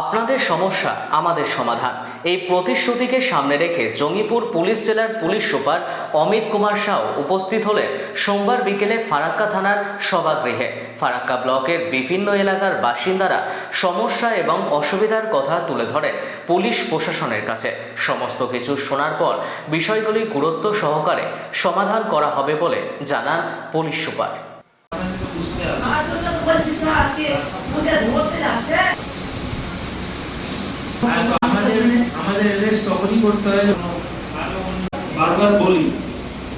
আপনাদের সমস্যা, আমাদের সমাধান। এই প্রতিশ্রুতিকে সামনে রেখে জঙ্গিপুর পুলিশ জেলার পুলিশ সুপার অমিত কুমার শাহ উপস্থিত হলেন সোমবার বিকেলে ফারাক্কা থানার সভাগৃহে। ফারাক্কা ব্লকের বিভিন্ন এলাকার বাসিন্দারা সমস্যা এবং অসুবিধার কথা তুলে ধরেন পুলিশ প্রশাসনের কাছে। সমস্ত কিছু শোনার পর বিষয়গুলি গুরুত্ব সহকারে সমাধান করা হবে বলে জানান পুলিশ সুপার আমার জন্য তো বলছিস স্যার কে ওদের ধরতে যাচ্ছে আর আমাদের আমাদের রেস্ট তখনই করতে হয় বারবার বলি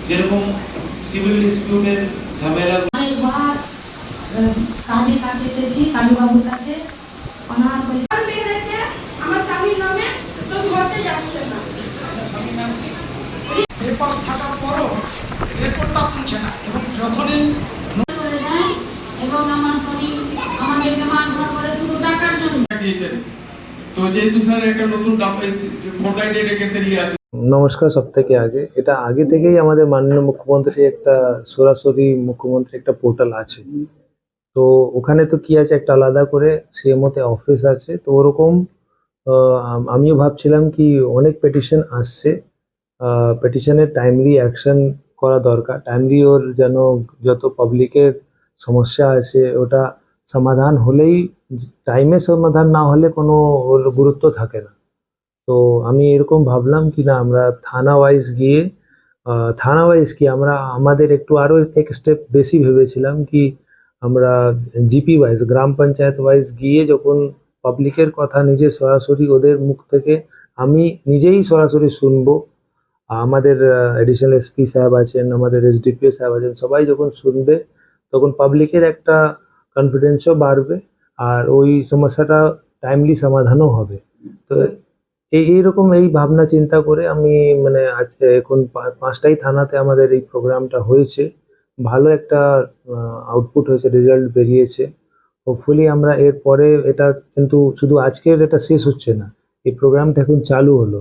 যেরকম সিভিল ডিসপিউটের ঝামেলা অনেকবার কাজের কাছে এসেছি কালুবাবুর কাছে। ওনার বলছে আমার স্বামীর নামে তো ধরতে যাচ্ছে না। পেপার্স থাকার পরও রেকর্ডটা তুলছে না এবং যখনই এবং আমার শরীর আমাদেরকে মারধর করে শুধু টাকার জন্য। দিয়েছেন। নমস্কার সব থেকে আগে। এটা আগে থেকেই আমাদের মাননীয় মুখ্যমন্ত্রী একটা, সরাসরি মুখ্যমন্ত্রী একটা পোর্টাল আছে। তো ওখানে তো কি আছে একটা আলাদা করে সিএমওতে অফিস আছে। তো ওরকম আমিও ভাবছিলাম কি অনেক পেটিশন আসছে। পেটিশনের টাইমলি অ্যাকশন করা দরকার। টাইমলি ওর যেন যত পাবলিকের সমস্যা আছে, ওটা সমাধান হলেই টাইমে সমাধান না হলে কোনো ওর গুরুত্ব থাকে না তো আমি এরকম ভাবলাম কি না আমরা থানা ওয়াইজ গিয়ে থানা ওয়াইজ কি আমরা আমাদের একটু আরও এক স্টেপ বেশি ভেবেছিলাম কি আমরা জিপি ওয়াইজ গ্রাম পঞ্চায়েত ওয়াইজ গিয়ে যখন পাবলিকের কথা নিজে সরাসরি ওদের মুখ থেকে আমি নিজেই সরাসরি শুনব আমাদের এডিশনাল এসপি সাহেব আছেন আমাদের এসডিপিও সাহেব আছেন সবাই যখন শুনবে তখন পাবলিকের একটা কনফিডেন্সও বাড়বে আর ওই সমস্যাটা টাইমলি সমাধানও হবে। তো এই এইরকম এই ভাবনা, চিন্তা করে আমি মানে আজকে এখন পাঁচটাই থানাতে আমাদের এই প্রোগ্রামটা হয়েছে। ভালো একটা আউটপুট হয়েছে রেজাল্ট বেরিয়েছে। হোপফুলি আমরা এর পরে এটা কিন্তু শুধু আজকের এটা শেষ হচ্ছে না। এই প্রোগ্রামটা এখন চালু হলো।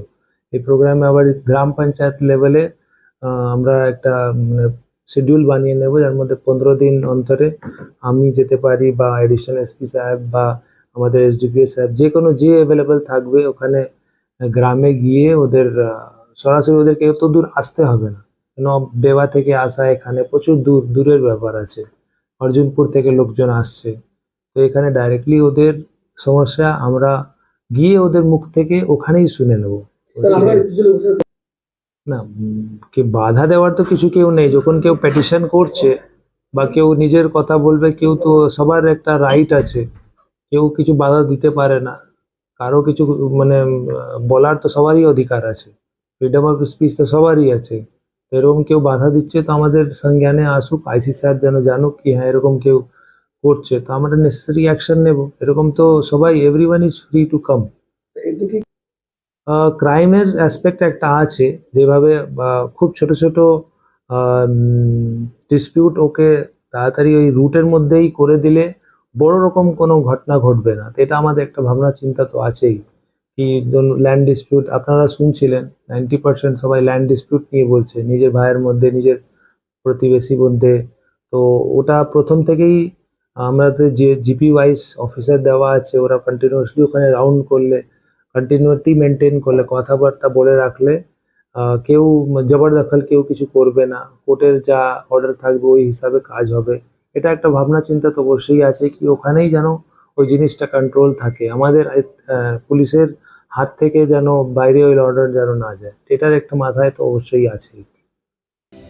এই প্রোগ্রামে আবার গ্রাম পঞ্চায়েত লেভেলে আমরা একটা মানে শিডিউল বানিয়ে নেব যার মধ্যে পনেরো দিন অন্তরে আমি যেতে পারি বা এডিশনাল এসপি সাহেব বা আমাদের এসডিপিও সাহেব যে কোনো যে অ্যাভেলেবেল থাকবে ওখানে গ্রামে গিয়ে ওদের সরাসরি ওদেরকে এত দূর আসতে হবে না। কেন বেবা থেকে আসা এখানে প্রচুর দূর দূরের ব্যাপার আছে। অর্জুনপুর থেকে লোকজন আসছে। তো এখানে ডাইরেক্টলি ওদের সমস্যা আমরা গিয়ে ওদের মুখ থেকে ওখানেই শুনে নেব। না, কি বাধা দেওয়ার তো কিছু কেউ নেই। যখন কেউ পেটিশন করছে বা কেউ নিজের কথা বলবে, কেউ তো সবার একটা রাইট আছে। কেউ কিছু বাধা দিতে পারে না। কারও কিছু মানে বলার তো সবারই অধিকার আছে। ফ্রিডম অফ স্পিচ তো সবারই আছে। এরকম কেউ বাধা দিচ্ছে তো আমাদের সংজ্ঞানে আসুক আইসি স্যার যেন জানুক কি হ্যাঁ এরকম কেউ করছে। তো আমরা নেসেসারি অ্যাকশন নেব। এরকম তো সবাই everyone is free to come ক্রাইমের aspect একটা আছে, যেভাবে খুব ছোট ছোট ডিসপিউট ওকে তাড়াতাড়ি ওই রুটের মধ্যেই করে দিলে বড় রকম কোনো ঘটনা ঘটবে না। তো এটা আমাদের একটা ভাবনা চিন্তা তো আছেই। কি ল্যান্ড ডিসপিউট আপনারা শুনছিলেন নাইনটি পার্সেন্ট সবাই ল্যান্ড ডিসপিউট নিয়ে বলছে, নিজের ভাইয়ের মধ্যে, নিজের প্রতিবেশী মধ্যে তো ওটা প্রথম থেকেই আমাদের যে জিপি ওয়াইজ অফিসার দেওয়া আছে, ওরা কন্টিনিউয়াসলি ওখানে রাউন্ড করলে কন্টিনিউটি মেনটেন করলে, কথাবার্তা বলে রাখলে কেউ জবরদখল কেউ কিছু করবে না। কোর্টের যা অর্ডার থাকবে, ওই হিসাবে কাজ হবে। এটা একটা ভাবনা চিন্তা তো অবশ্যই আছে কি ওখানেই যেন ওই জিনিসটা কন্ট্রোল থাকে। আমাদের পুলিশের হাত থেকে যেন বাইরে ওই অর্ডার যেন না যায়। এটার একটা মাথায় তো অবশ্যই আছে